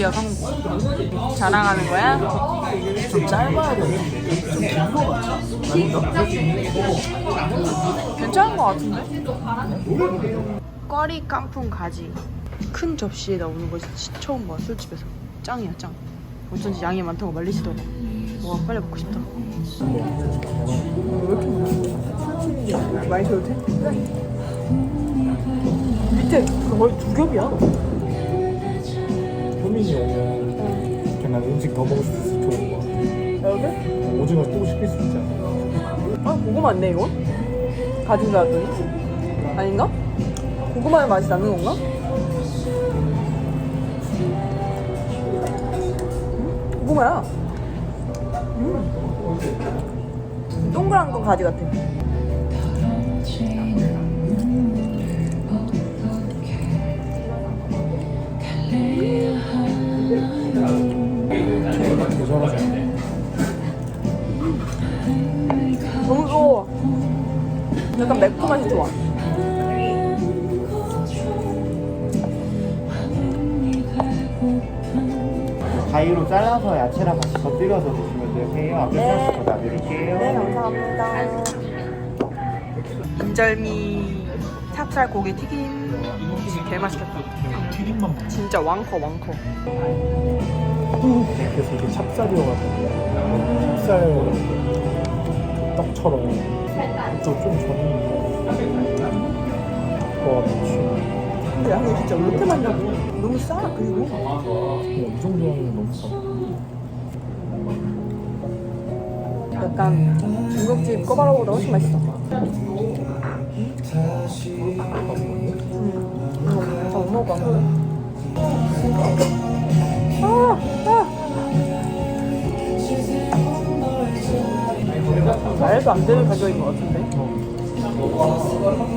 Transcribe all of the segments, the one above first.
드디어 성공. 자랑하는 거야? 좀 짧아야 되네. 좀 긴거 같아. 아닌가? 괜찮은 것 같은데? 꽈리 깐풍 가지. 큰 접시에 나오는 거 진짜 처음 봐 술집에서. 짱이야 짱. 어쩐지 양이 많다고 말리시더라. 와 빨리 먹고 싶다. 왜 이렇게 많아? 많이 줘도 돼? 밑에 거의 두 겹이야. 효민이 오면 그냥 음식 더 먹을 수 있어서 좋은 거 같아. 여기? 오징어 또 시킬 수 있잖아. 아 고구마 맞네 이거? 가진 줄 알았더니 아닌가? 고구마의 맛이 나는 건가? 음, 고구마야 음. 동그란 건 가지 같아 약간 매콤맛이 좋아 가위로 잘라서 야채랑 같이 곁들여서 드시면 되세요. 앞에 네. 네. 더 놔드릴게요. 네 감사합니다 인절미 찹쌀 고기 튀김 개 맛있겠다 튀김만 먹 진짜 왕커 왕커 그래서 이게 찹쌀이어가지고 찹쌀 떡처럼 또좀 전이 와 미치 근데 양이 진짜 왜 이렇게 많냐고 너무 싸 그리고? 이 정도 하면 너무 싸 약간 중국집 꼬바로우보다 훨씬 맛있어. 음, 더 먹어. 아, 아. 말도 안 되는 가격인 것 같은데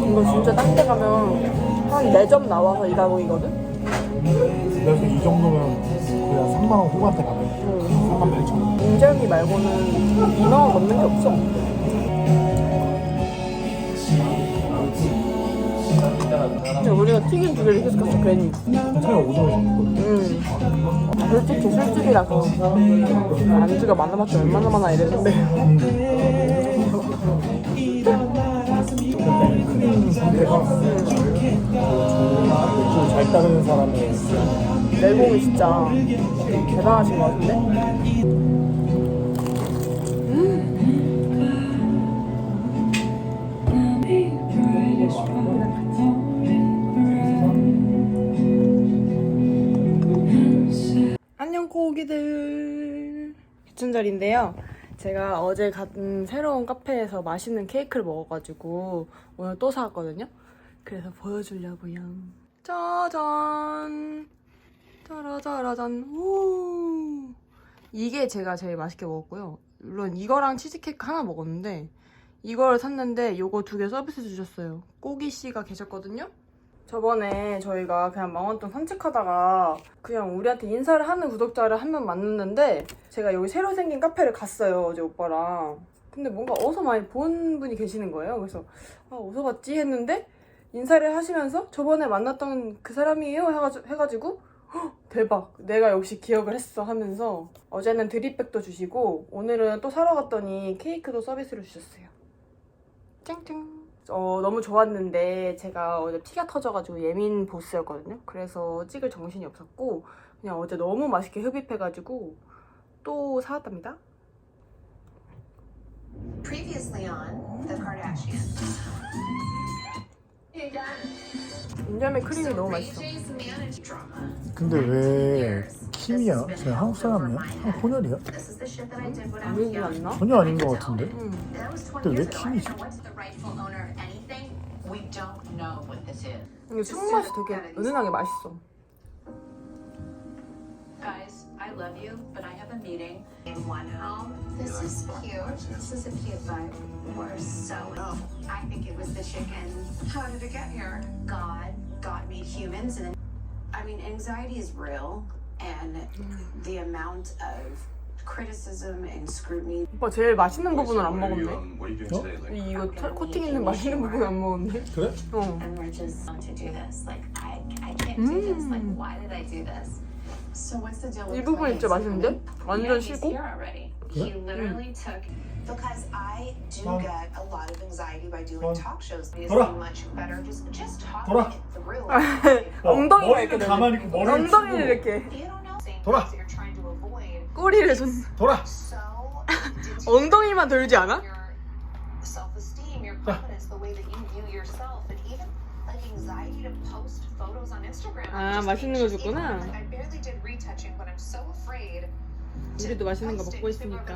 이거 진짜 딴 데 가면 한 4점 나와서 이 가격이거든? 그래서 이 정도면 그냥 3만 원 후반대 가면 3만 8천 원 인절미 말고는 2만 원 넘는 게 없어. 근데 우리가 튀긴 두 개를 시켜서 갔어 괜히. 차라리 오징어 시켰거든 음. 솔직히 술집이라서 안주가 많아봤자 얼마나 많아 이랬는데. 상태가 좀잘 따르는 사람의 내공이 진짜 대단하신 것 같은데? 안녕 고기들. 기춘절인데요 제가 어제 간 새로운 카페에서 맛있는 케이크를 먹어가지고 오늘 또 사왔거든요. 그래서 보여주려고요. 짜잔! 짜라짜라잔. 우 이게 제가 제일 맛있게 먹었고요. 물론 이거랑 치즈케이크 하나 먹었는데 이걸 샀는데 요거 두 개 서비스 주셨어요. 꼬기 씨가 계셨거든요 저번에 저희가 그냥 망원동 산책하다가 그냥 우리한테 인사를 하는 구독자를 한 명 만났는데 제가 여기 새로 생긴 카페를 갔어요 어제 오빠랑. 근데 뭔가 어서 많이 본 분이 계시는 거예요. 그래서 아 어서 봤지? 했는데 인사를 하시면서 저번에 만났던 그 사람이에요? 해가지고, 대박. 내가 역시 기억을 했어 하면서 어제는 드립백도 주시고 오늘은 또 사러 갔더니 케이크도 서비스로 주셨어요. 짱짱 어, 너무 좋았는데 제가 어제 피가 터져가지고 예민 보스였거든요. 그래서 찍을 정신이 없었고 그냥 어제 너무 맛있게 흡입해가지고 또 사왔답니다. Previously on The Kardashians. 인절미 크림이 너무 맛있어. 근데 왜 킴이야? 쟤 한국 사람이야? 한국 혼혈이야? 아니지. 않나? 전혀 아닌 것 같은데? 응. And that was 20 근데 왜 킴이지? 이게 손맛이 되게 은은하게 맛있어. Guys, I love you, but I have a meeting. In one home. This is cute. This is a cute vibe. We're so. Oh, I think it was the chicken. How did it get here? God got me humans, and then. I mean, anxiety is real, and the amount of criticism and scrutiny. 오빠 제일 맛있는 부분을 안 What are you, 먹었네. um, what are you doing 어? today? Like, 이- 이거 털- 코팅 있는 맛있는 부분 안 먹었네. 그래? 어. And we're just to do this. Like I, I can't do this. Like Mm. why did I do this? So what's the deal with 이 부분 진짜 맛있는데? 완전 he's 시고. here already. He literally took Because I do Tom. get a lot of anxiety by doing Tom. talk shows. It's Dora. much better just just talking Dora. it through. 엉덩이가 머리는 이렇게 가만히 있고 머리를 엉덩이를 치고. 이렇게 you don't know same Dora. things that you're trying to avoid. 꼬리를 줬. 돌아. So did you 엉덩이만 돌지 않아? your self-esteem, your confidence, the way that you view yourself, and even 아, 맛있는 거 줬구나. 우리도 맛있는 거 먹고 있으니까.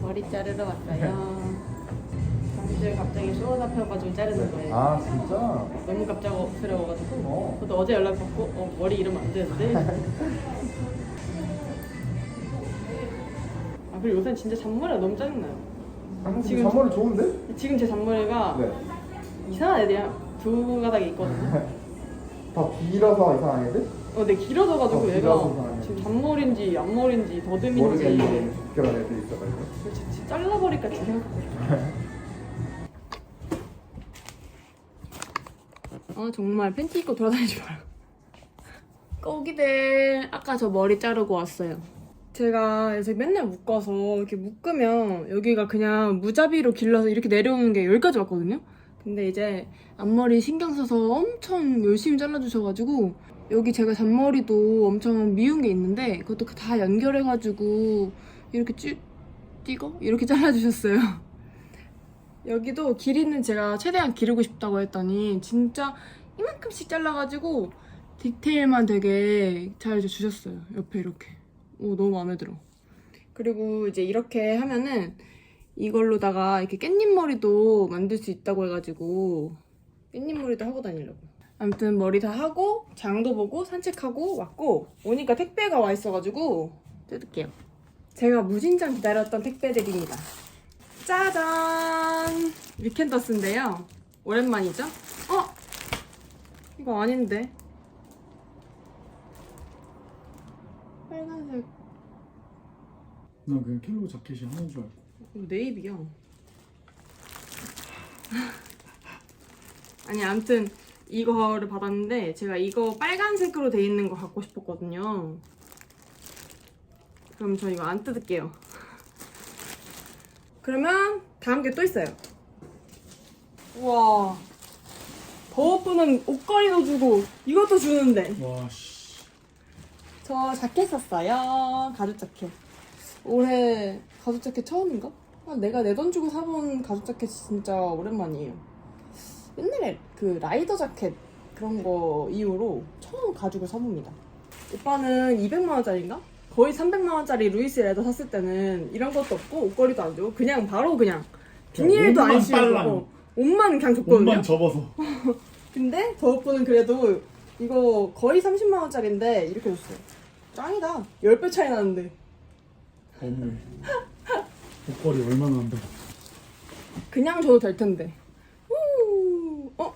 머리 자르러 왔어요. 이제 갑자기 쇼 잡혀가지고 자르는 거예요. 아 진짜? 너무 갑작스러워가지고. 어. 저도 어제 연락 받고 어, 머리 이러면 안 되는데. 아 그리고 요새 진짜 잔머리가 너무 짜증나요. 지금 지금- 선물이 좋은데? 지금 제 잔머리가 네. 이상한 애들이야. 두 가닥이 있거든요. 더 길어서 이상한 애들? 어, 근데 길어져가지고 어, 얘가 길어서 이상하네. 지금 잔머리인지 앞머리인지 더듬인지 그런 애들 있어가지고. 진짜 잘라버릴까 지금 생각하고 싶어. 아 정말 팬티 입고 돌아다니지 마요. 꼬기들 아까 저 머리 자르고 왔어요. 제가 그래서 맨날 묶어서 이렇게 묶으면 여기가 그냥 무자비로 길러서 이렇게 내려오는 게 여기까지 왔거든요. 근데 이제 앞머리 신경 써서 엄청 열심히 잘라주셔가지고 여기 제가 잔머리도 엄청 미운 게 있는데 그것도 다 연결해가지고 이렇게 쭉 띄고 이렇게 잘라주셨어요. 여기도 길이는 제가 최대한 기르고 싶다고 했더니 진짜 이만큼씩 잘라가지고 디테일만 되게 잘 주셨어요. 옆에 이렇게. 오 너무 마음에 들어. 그리고 이제 이렇게 하면은 이걸로다가 이렇게 깻잎 머리도 만들 수 있다고 해가지고 깻잎 머리도 하고 다니려고. 아무튼 머리 다 하고 장도 보고 산책하고 왔고 오니까 택배가 와 있어가지고 뜯을게요. 제가 무진장 기다렸던 택배들입니다. 짜잔! 위켄더스인데요. 오랜만이죠? 어? 이거 아닌데. 빨간색 난 그냥 킬로 자켓이 하는 줄 알고. 이거 네이비야. 아니 아무튼 이거를 받았는데 제가 이거 빨간색으로 돼 있는 거 갖고 싶었거든요. 그럼 저 이거 안 뜯을게요. 그러면 다음 게 또 있어요. 우와. 더워프는 옷걸이도 주고 이것도 주는데. 와 씨. 저 자켓 샀어요. 가죽 자켓. 올해 가죽 자켓 처음인가? 아, 내가 내 돈 주고 사본 가죽 자켓 진짜 오랜만이에요. 옛날에 그 라이더 자켓 그런 거 이후로 처음 가죽을 사봅니다. 오빠는 200만 원짜리인가? 거의 300만 원짜리 루이스 레더 샀을 때는 이런 것도 없고 옷걸이도 안 주고 그냥 바로 그냥 비닐도 안 씌우고. 옷만 그냥 줬거든요. 옷만 접어서. 근데 더워프는 그래도 이거 거의 30만 원짜리인데 이렇게 줬어요. 짱이다. 10배 차이 나는데. 어머. 옷걸이 얼마나 한다. 그냥 줘도 될 텐데. 우! 어?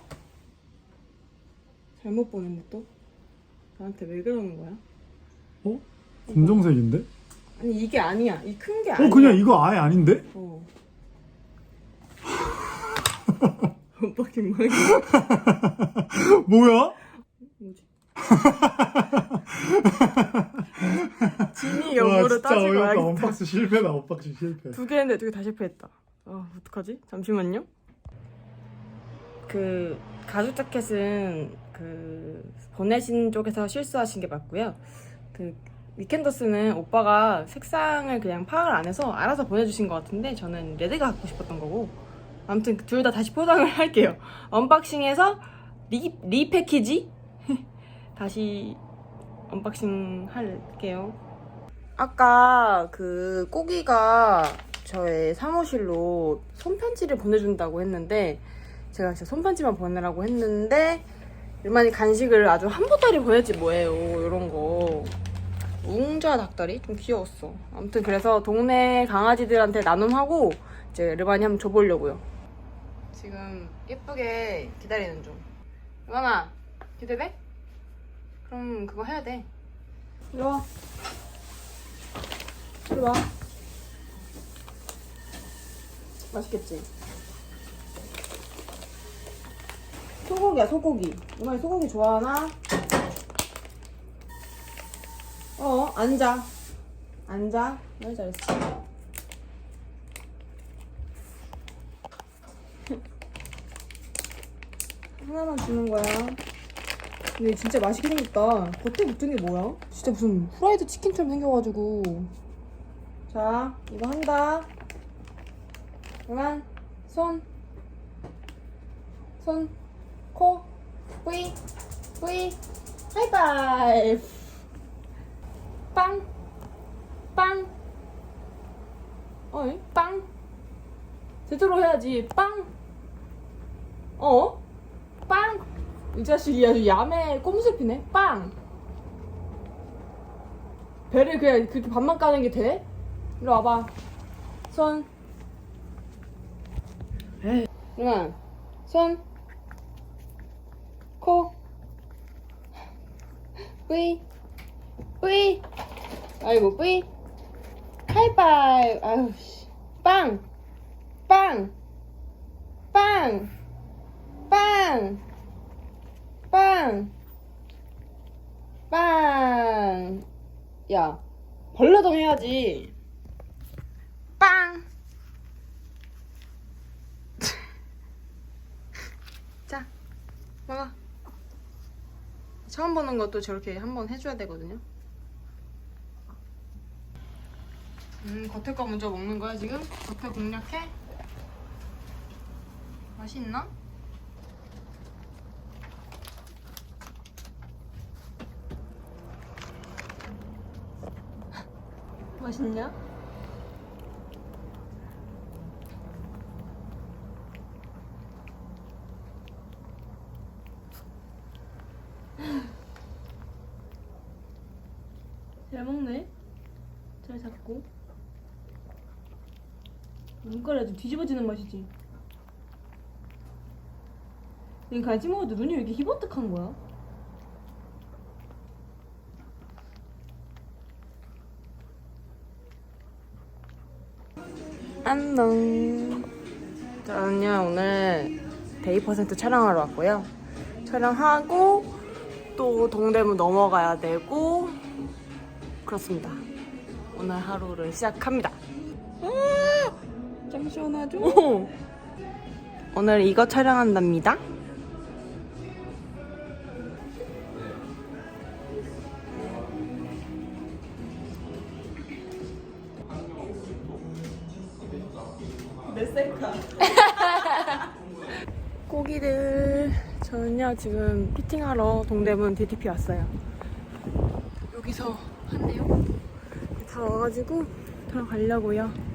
잘못 보냈네 또. 나한테 왜 그러는 거야? 어? 검정색인데? 아니 이게 아니야. 이 큰 게 아니야. 어 그냥 이거 아예 아닌데? 어. 오빠 김망이 뭐야? 뭐지? 진이 와 여부를 진짜 따지고 어이없다. 와야겠다. 언박싱 실패다. 언박싱 실패. 두개 했는데 두 개 다 실패했다. 아 어떡하지? 잠시만요. 그 가죽 자켓은 그 보내신 쪽에서 실수하신 게 맞고요. 그 위켄더스는 오빠가 색상을 그냥 파악을 안 해서 알아서 보내주신 것 같은데 저는 레드가 갖고 싶었던 거고 아무튼 둘 다 다시 포장을 할게요. 언박싱해서 리, 리패키지 다시 언박싱 할게요. 아까 그 꼬기가 저의 사무실로 손편지를 보내준다고 했는데 제가 진짜 손편지만 보내라고 했는데 일만이 간식을 아주 한 보따리 보냈지 뭐예요 이런 거 웅자 닭다리 좀 귀여웠어 아무튼 그래서 동네 강아지들한테 나눔하고 이제 르반이 한번 줘보려고요 지금 예쁘게 기다리는 중. 영아, 기대돼? 그럼 그거 해야 돼. 이리 와. 이리 와. 맛있겠지? 소고기야, 소고기. 영아, 소고기 좋아하나? 어, 앉아. 앉아. 네, 잘했어. 하나만 주는 거야. 근데 진짜 맛있게 생겼다. 겉에 붙은 게 뭐야? 진짜 무슨 후라이드 치킨처럼 생겨가지고. 자, 이거 한다. 그만. 손. 손. 코. 뿌이. 뿌이. 하이파이브. 빵. 빵. 어이? 빵. 제대로 해야지. 빵. 어? 빵! 이 자식이 아주 야매 꼼수 피네. 빵! 배를 그냥 그렇게 반만 까는 게 돼? 이리 와봐. 손. 누나. 손. 코. 뿌이. 뿌이. 아이고, 뿌이. 하이파이브. 아유, 씨. 빵! 빵! 빵! 빵! 빵! 빵! 야, 벌레동 해야지. 빵! 자, 먹어. 처음 보는 것도 저렇게 한번 해줘야 되거든요. 음, 겉에 거 먼저 먹는 거야, 지금? 겉에 공략해? 맛있나? 맛있냐? 잘 먹네. 잘 잡고. 아주 뒤집어지는 맛이지. 이 간식 먹어도 눈이 왜 이렇게 희번뜩한 거야? 안녕. 저는요 오늘 데이 퍼센트 촬영하러 왔고요. 촬영하고 또 동대문 넘어가야 되고 그렇습니다. 오늘 하루를 시작합니다. 시원하죠? 오늘 이거 촬영한답니다. 고기들. 저는요 지금 피팅하러 동대문 DTP 왔어요. 여기서 한대요? 다 와가지고 들어가려고요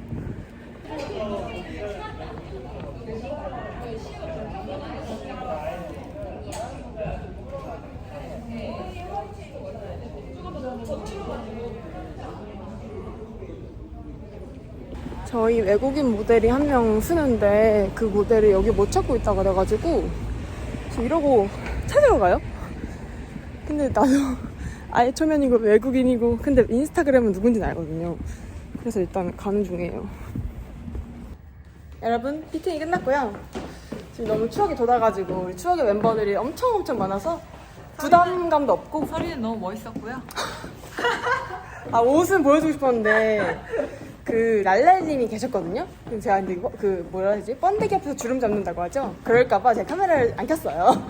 저희 외국인 모델이 한 명 쓰는데 그 모델을 여기 못 찾고 있다 그래가지고 이러고 찾으러 가요? 근데 나도 아예 초면이고 외국인이고 근데 인스타그램은 누군지는 알거든요 그래서 일단 가는 중이에요 여러분 피팅이 끝났고요 지금 너무 추억이 돋아가지고 우리 추억의 멤버들이 엄청 엄청 많아서 부담감도 없고 서리는 너무 멋있었고요. 아 옷은 보여주고 싶었는데 그 랄랄님이 계셨거든요. 그래서 제가 근데 이거 그 뭐라 해야지 번데기 앞에서 주름 잡는다고 하죠. 그럴까봐 제가 카메라를 안 켰어요.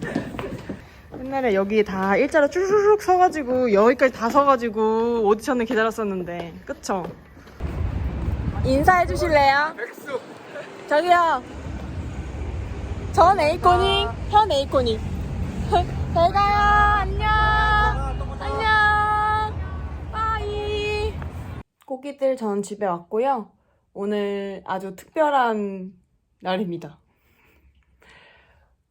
옛날에 여기 다 일자로 쭈르륵 서가지고 여기까지 다 서가지고 오디션을 기다렸었는데 그쵸? 인사해 주실래요? 저기요. 전 에이코닝, 현 에이코닝. 잘 가요. 안녕. 안녕. 빠이. 고기들 전 집에 왔고요. 오늘 아주 특별한 날입니다.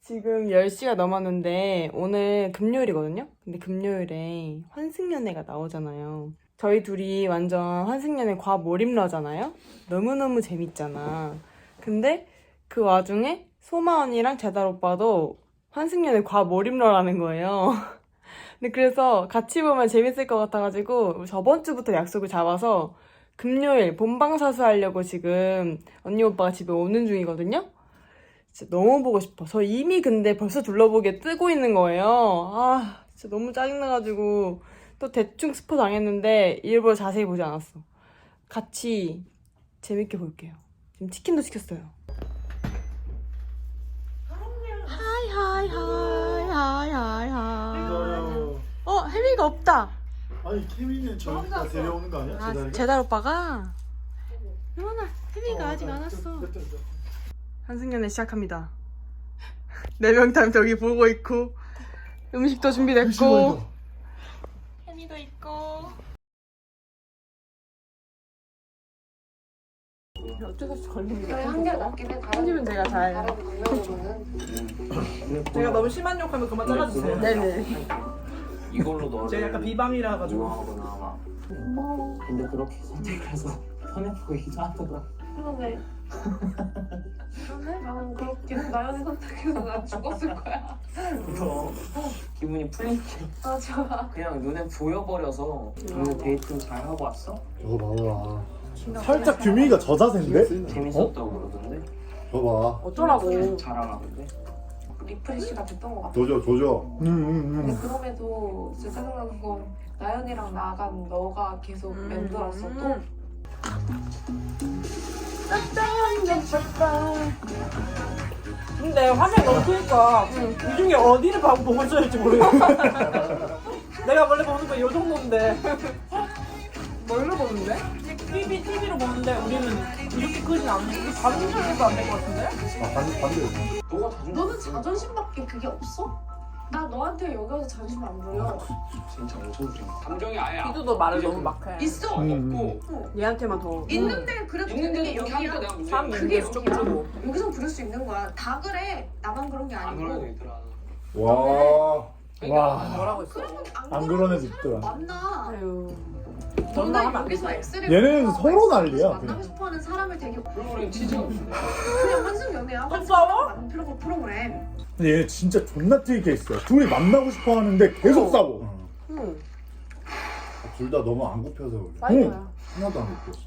지금 10시가 넘었는데 오늘 금요일이거든요? 근데 금요일에 환승연애가 나오잖아요. 저희 둘이 완전 환승연애 과몰입러잖아요? 너무너무 재밌잖아. 근데 그 와중에 소마 언니랑 제달 오빠도 환승연애 과몰입러라는 거예요. 근데 그래서 같이 보면 재밌을 것 같아가지고 저번 주부터 약속을 잡아서 금요일 본방사수 하려고 지금 언니 오빠가 집에 오는 중이거든요. 진짜 너무 보고 싶어. 저 이미 근데 벌써 둘러보기에 뜨고 있는 거예요. 아, 진짜 너무 짜증나가지고 또 대충 스포 당했는데 일부러 자세히 보지 않았어. 같이 재밌게 볼게요. 지금 치킨도 시켰어요. 하이 하이 하이 하이 하이 하이. 어 혜미가 없다. 아니 케미는 저기다 데려오는 거 아니야? 아? 제달 오빠가 유원아 혜미가 어, 아직 나안 왔어. 한승연애 시작합니다. 네명다 저기 보고 있고 음식도 준비됐고 혜미도 있고. 어쩔 수 걸립니다. 한개 남긴 해. 편집은 제가 잘. 제가 너무 심한 욕하면 그만 잘라주세요. 네네. 이걸로 넣어. 제가 약간 비방이라 가지고. 좋아하거나 아마. 근데 그렇게 선택해서 편해 보이기도 하더라. 그러네. 그러네? 나는 그렇게 나연이 선택해서 난 죽었을 거야. 그럼 기분이 풀리게 맞아. 그냥 눈에 보여버려서 오늘 데이트 잘 하고 왔어? 저거 봐봐. 살짝 규민이가 저 자세인데? 재밌었다고 그러던데. 저거 봐. 어쩌라고. 자랑하던데. 리프레시가 됐던 것 같아. 조져 조져. 응응응. 근데 그럼에도 진짜 짜증나는 건 나연이랑 나간 너가 계속 음. 맴돌았어 또. 근데 화면이 너무 크니까 이 중에 어디를 봐- 보고 있어야 할지 모르겠어. 내가 원래 보는 거이 정도인데. 뭘로 보는데? TV, TV로 보는데 우리는 이렇게 크진 않은데 이게 반정도안 될 것 같은데? 아 반, 반대. 너가 자존심. 너는 자존심밖에 그게 없어? 나 너한테 여기 와서 자존심 안 부려. 진짜 엄청 부려. 감정이 아예 안- 기도도 말을 그게 너무 그- 막해. 있어. 음. 없고 얘한테만 더. 있는데 그래도 되는 게 있는데도 그렇게 하니까 여기야. 내가 문제. 참 그게 여기야. 여기서 부를 수 있는 거야. 다 그래. 나만 그런 게 안 그래도 아니고. 얘들아. 와. 그러니까 와. 뭐라고 했어? 그러면 안 그런 애도 있더라. 만나. 아유. 안 여기서 돼. 엑스를 얘네는 보고 서로 난리야, 만나고 그냥. 싶어하는 사람을 되게 치즈가 없는데. 그냥 환승 연애야. 또 싸워? 많은 프로 프로그램. 근데 얘 진짜 존나 튀게 있어. 둘이 만나고 싶어 하는데 계속 싸워. 응. 둘 다 너무 안 굽혀서 그래. 사이좋야 하나도 안 굽혔어.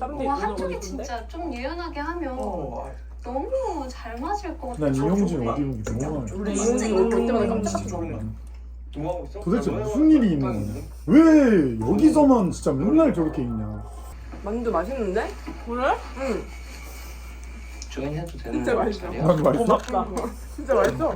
와 눈을 한쪽이? 진짜 좀 유연하게 하면 어. 너무 잘 맞을 것 같아. 난 이용진 어디 있는지 너무 많아. 우리 진짜 이용이 올 때마다 이용이 깜짝 진짜 놀라. 뭐 하고 있어? 도대체 나 무슨 일이 있는 거냐? 왜 여기서만 진짜 맨날 저렇게 있냐? 만두 맛있는데? 그래? 응. 조인해도 되는 진짜 거 맛있어. 맛있어? 진짜 맛있어.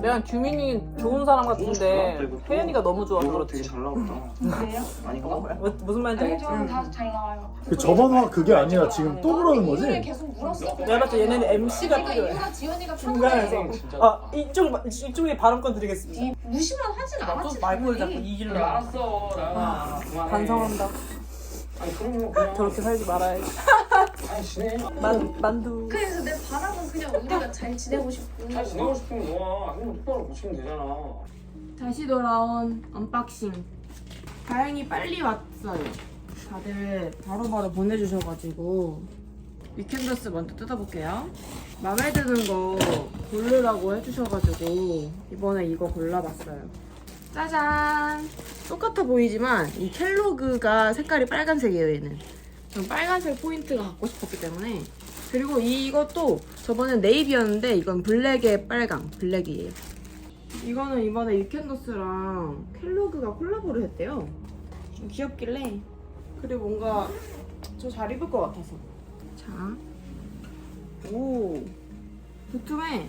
내가 규민이 좋은 사람 같은데 혜연이가 너무 좋아서 이거로 그렇지. 되게 잘 나왔다. 그래요? 어? 먹어. 뭐- 무슨 말인지 알겠지? 저는 다잘 나와요. 그 저번 화 그게 아니라 지금 또 그러는 이유를 거지? 계속 물었어. 내가 봤을 때 얘네는 MC가 그러니까 필요해. 이유가 지연이가 중간에서. 진짜. 아 이쪽 이쪽에 발언권 드리겠습니다. 이 무시만 하진 않았지. 자꾸 당연히. 이길래. 그래 알았어. 나 그만해. 반성한다. 아니 그럼요 그냥. 저렇게 살지 말아야지. 아니 지내. 만 만두. 그래서 내 바람은 그냥 우리가 잘 지내고 싶고. 잘 지내고 싶으면 너와 행동 똑바로 고치면 되잖아. 다시 돌아온 언박싱. 다행히 빨리 왔어요. 다들 바로바로 보내주셔가지고 위켄더스 먼저 뜯어볼게요. 마음에 드는 거 고르라고 해주셔가지고 이번에 이거 골라봤어요. 짜잔! 똑같아 보이지만 이 켈로그가 색깔이 빨간색이에요, 얘는. 전 빨간색 포인트가 갖고 싶었기 때문에 그리고 이것도 저번엔 네이비였는데 이건 블랙에 빨강, 블랙이에요. 이거는 이번에 위켄더스랑 켈로그가 콜라보를 했대요. 좀 귀엽길래 그리고 뭔가 저 잘 입을 것 같아서. 자, 오, 두툼해.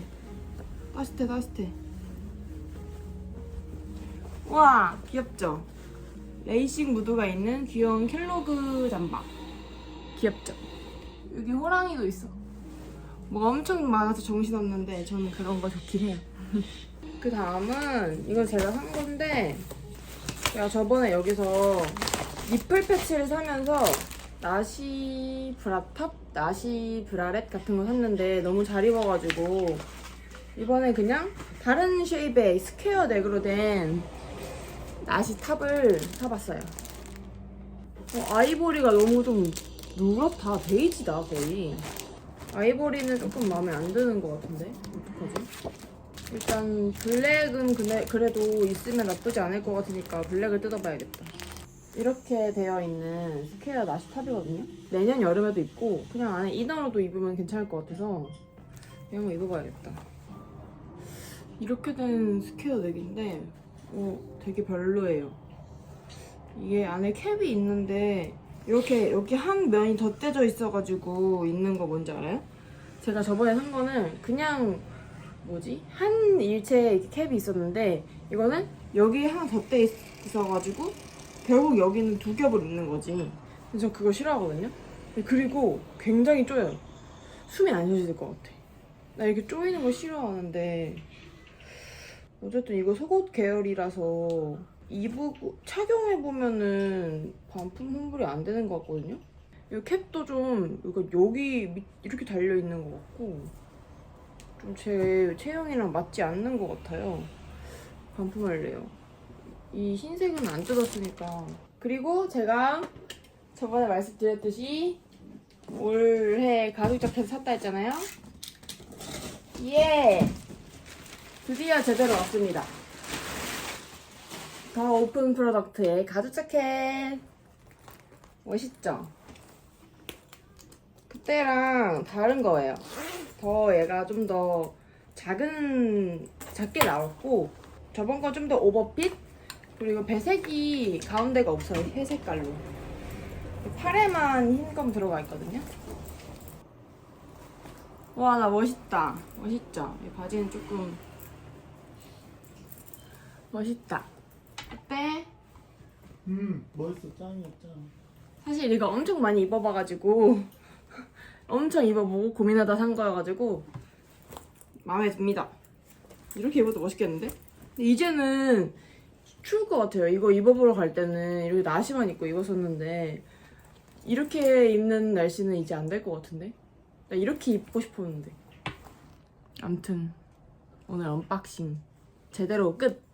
따뜻해, 따뜻해. 와, 귀엽죠? 레이싱 무드가 있는 귀여운 켈로그 잠바. 귀엽죠? 여기 호랑이도 있어. 뭐가 엄청 많아서 정신없는데 저는 그런 거 좋긴 해요. 그 다음은 이건 제가 산 건데 제가 저번에 여기서 니플 패치를 사면서 나시 브라탑, 나시 브라렛 같은 거 샀는데 너무 잘 입어가지고 이번에 그냥 다른 쉐입의 스퀘어 넥으로 된 나시 탑을 사봤어요. 어, 아이보리가 너무 좀 누렇다, 베이지다 거의. 아이보리는 조금 마음에 안 드는 것 같은데 어떡하지? 일단 블랙은 근데 그래도 있으면 나쁘지 않을 것 같으니까 블랙을 뜯어봐야겠다. 이렇게 되어 있는 스퀘어 나시 탑이거든요. 내년 여름에도 입고 그냥 안에 이너로도 입으면 괜찮을 것 같아서 이거 입어봐야겠다. 이렇게 된 스퀘어 넥인데 어, 되게 별로예요. 이게 안에 캡이 있는데 이렇게 여기 한 면이 덧대져 있어가지고 있는 거 뭔지 알아요? 제가 저번에 산 거는 그냥 뭐지? 한 일체에 캡이 있었는데 이거는 여기 하나 덧대 있어가지고 결국 여기는 두 겹을 입는 거지. 그래서 저 그거 싫어하거든요. 그리고 굉장히 쪼여요. 숨이 안 쉬어질 것 같아. 나 이렇게 쪼이는 거 싫어하는데 어쨌든 이거 속옷 계열이라서 입고 착용해 보면은 반품 환불이 안 되는 것 같거든요. 이 캡도 좀 여기 밑 이렇게 달려 있는 것 같고 좀 제 체형이랑 맞지 않는 것 같아요. 반품할래요. 이 흰색은 안 뜯었으니까. 그리고 제가 저번에 말씀드렸듯이 올해 가죽 자켓 샀다 했잖아요. 예! 드디어 제대로 왔습니다. 더 오픈 프로덕트의 가죽 자켓. 멋있죠? 그때랑 다른 거예요. 더 얘가 좀 더 작은, 작게 나왔고, 저번 건 좀 더 오버핏? 그리고 배색이 가운데가 없어요. 회색깔로. 팔에만 흰검 들어가 있거든요. 와, 나 멋있다. 멋있죠? 이 바지는 조금 멋있다. 어때? 음 멋있어 짱이야 짱 사실 이거 엄청 많이 입어봐가지고 엄청 입어보고 고민하다 산 거여가지고 마음에 듭니다. 이렇게 입어도 멋있겠는데? 근데 이제는 추울 것 같아요. 이거 입어보러 갈 때는 이렇게 나시만 입고 입었었는데 이렇게 입는 날씨는 이제 안 될 것 같은데? 나 이렇게 입고 싶었는데. 암튼 오늘 언박싱 제대로 끝!